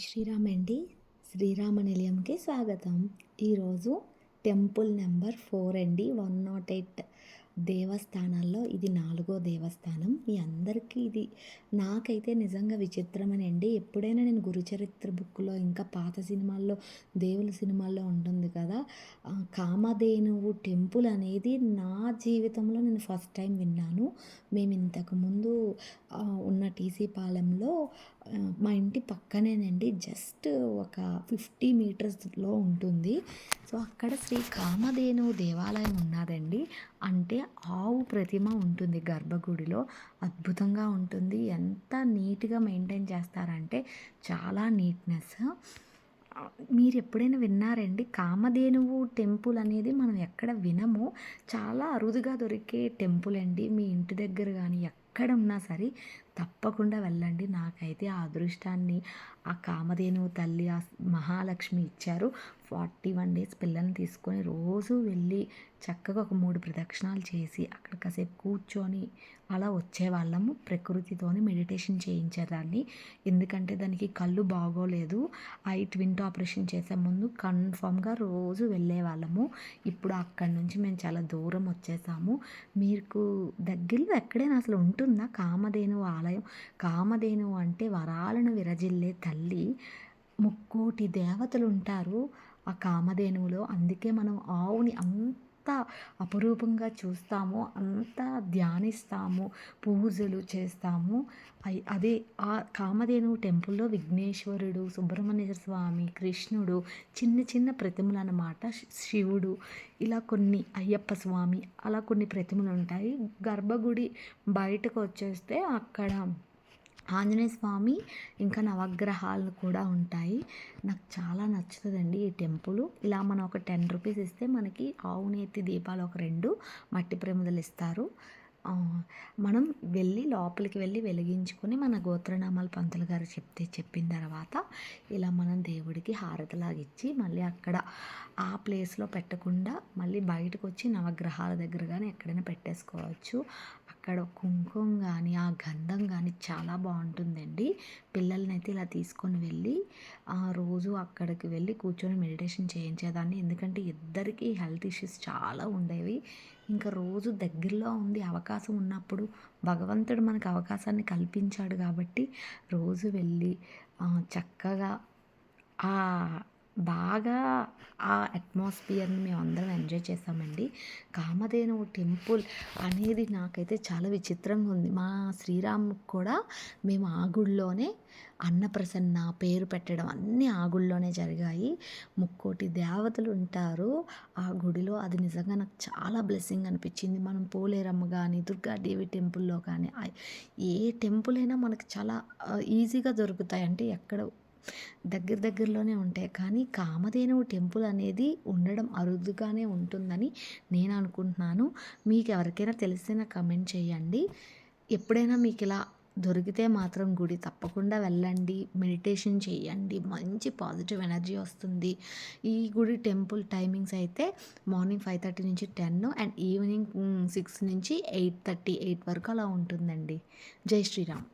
శ్రీరామ్ అండి. శ్రీరామ నిలయంకి స్వాగతం. ఈరోజు టెంపుల్ నెంబర్ ఫోర్ అండి. One nought eight. దేవస్థానాల్లో ఇది నాలుగో దేవస్థానం. మీ అందరికీ ఇది నాకైతే నిజంగా విచిత్రమేనండి. ఎప్పుడైనా నేను గురుచరిత్ర బుక్లో ఇంకా పాత సినిమాల్లో దేవుల సినిమాల్లో ఉంటుంది కదా కామధేనువు టెంపుల్ అనేది నా జీవితంలో నేను ఫస్ట్ టైం విన్నాను. మేము ఇంతకుముందు ఉన్న టీసీ పాలెంలో మా ఇంటి పక్కనేనండి. జస్ట్ ఒక ఫిఫ్టీ మీటర్స్లో ఉంటుంది. సో అక్కడ శ్రీ కామధేనువు దేవాలయం ఉన్నదండి. అంటే ఆవు ప్రతిమ ఉంటుంది గర్భగుడిలో. అద్భుతంగా ఉంటుంది. ఎంత నీట్గా మెయింటైన్ చేస్తారంటే చాలా నీట్నెస్. మీరు ఎప్పుడైనా విన్నారండి? కామధేనువు టెంపుల్ అనేది మనం ఎక్కడ వినము. చాలా అరుదుగా దొరికే టెంపుల్ అండి. మీ ఇంటి దగ్గర కానీ ఎక్కడ ఉన్నా సరే తప్పకుండా వెళ్ళండి. నాకైతే ఆ అదృష్టాన్ని ఆ కామధేను తల్లి ఆ మహాలక్ష్మి ఇచ్చారు. ఫార్టీ వన్ డేస్ పిల్లల్ని తీసుకొని రోజు వెళ్ళి చక్కగా ఒక మూడు ప్రదక్షిణాలు చేసి అక్కడ కాసేపు కూర్చొని అలా వచ్చేవాళ్ళము. ప్రకృతితోని మెడిటేషన్ చేయించేదాన్ని. ఎందుకంటే దానికి కళ్ళు బాగోలేదు. ఐ ట్వింట్ ఆపరేషన్ చేసే ముందు కన్ఫామ్గా రోజు వెళ్ళేవాళ్ళము. ఇప్పుడు అక్కడి నుంచి మేము చాలా దూరం వచ్చేసాము. మీకు దగ్గరలో ఎక్కడైనా అసలు ఉంటుందా కామధేను ఆలయం కామధేను అంటే వరాలను విరజిల్లే తల్లి ముక్కోటి దేవతలు ఉంటారు ఆ కామధేనువులో. అందుకే మనం ఆవుని అంత అపురూపంగా చూస్తాము అంత ధ్యానిస్తాము పూజలు చేస్తాము. అదే ఆ కామధేను టెంపుల్లో విఘ్నేశ్వరుడు సుబ్రహ్మణ్య స్వామి కృష్ణుడు చిన్న చిన్న ప్రతిమలు అన్నమాట శివుడు ఇలా కొన్ని అయ్యప్ప స్వామి అలా కొన్ని ప్రతిమలు ఉంటాయి గర్భగుడి బయటకు వచ్చేస్తే అక్కడ ఆంజనేయ స్వామి ఇంకా నవగ్రహాలు కూడా ఉంటాయి. నాకు చాలా నచ్చుతుందండి ఈ టెంపుల్. ఇలా మనం ఒక టెన్ రూపీస్ ఇస్తే మనకి ఆవు నేతి దీపాలు ఒక రెండు మట్టి ప్రమిదలు ఇస్తారు. మనం వెళ్ళి లోపలికి వెళ్ళి వెలిగించుకొని మన గోత్రనామాలు పంతులు గారు చెప్తే చెప్పిన తర్వాత ఇలా మనం దేవుడికి హారతలాగిచ్చి మళ్ళీ అక్కడ ఆ ప్లేస్లో పెట్టకుండా మళ్ళీ బయటకు వచ్చి నవగ్రహాల దగ్గర కానీ ఎక్కడైనా పెట్టేసుకోవచ్చు. అక్కడ కుంకుమ కానీ ఆ గంధం కానీ చాలా బాగుంటుందండి. పిల్లల్ని అయితే ఇలా తీసుకొని వెళ్ళి ఆ రోజు అక్కడికి వెళ్ళి కూర్చొని మెడిటేషన్ చేయించేదాన్ని. ఎందుకంటే ఇద్దరికి హెల్త్ ఇష్యూస్ చాలా ఉండేవి. ఇంకా రోజు దగ్గరలో ఉంది అవకాశం ఉన్నప్పుడు భగవంతుడు మనకు అవకాశాన్ని కల్పించాడు కాబట్టి రోజు వెళ్ళి చక్కగా బాగా ఆ అట్మాస్ఫియర్ని మేము అందరం ఎంజాయ్ చేసామండి. కామధేను టెంపుల్ అనేది నాకైతే చాలా విచిత్రంగా ఉంది. మా శ్రీరామ్ కూడా మేము ఆ గుడిలోనే అన్నప్రసన్న పేరు పెట్టడం అన్నీ ఆ గుడిలోనే జరిగాయి. ముక్కోటి దేవతలు ఉంటారు ఆ గుడిలో. అది నిజంగా నాకు చాలా బ్లెస్సింగ్ అనిపించింది. మనం పోలేరమ్మ కానీ దుర్గాదేవి టెంపుల్లో కానీ ఏ టెంపుల్ అయినా మనకు చాలా ఈజీగా దొరుకుతాయి. అంటే ఎక్కడ దగ్గర దగ్గరలోనే ఉంటాయి. కానీ కామధేనువు టెంపుల్ అనేది ఉండడం అరుదుగానే ఉంటుందని నేను అనుకుంటున్నాను. మీకు ఎవరికైనా తెలిసిన కమెంట్ చేయండి. ఎప్పుడైనా మీకు ఇలా దొరికితే మాత్రం గుడి తప్పకుండా వెళ్ళండి. మెడిటేషన్ చేయండి. మంచి పాజిటివ్ ఎనర్జీ వస్తుంది. ఈ గుడి టెంపుల్ టైమింగ్స్ అయితే మార్నింగ్ ఫైవ్ థర్టీ నుంచి టెన్ అండ్ ఈవినింగ్ సిక్స్ నుంచి ఎయిట్ థర్టీ ఎయిట్ వరకు అలా ఉంటుందండి. జై శ్రీరామ్.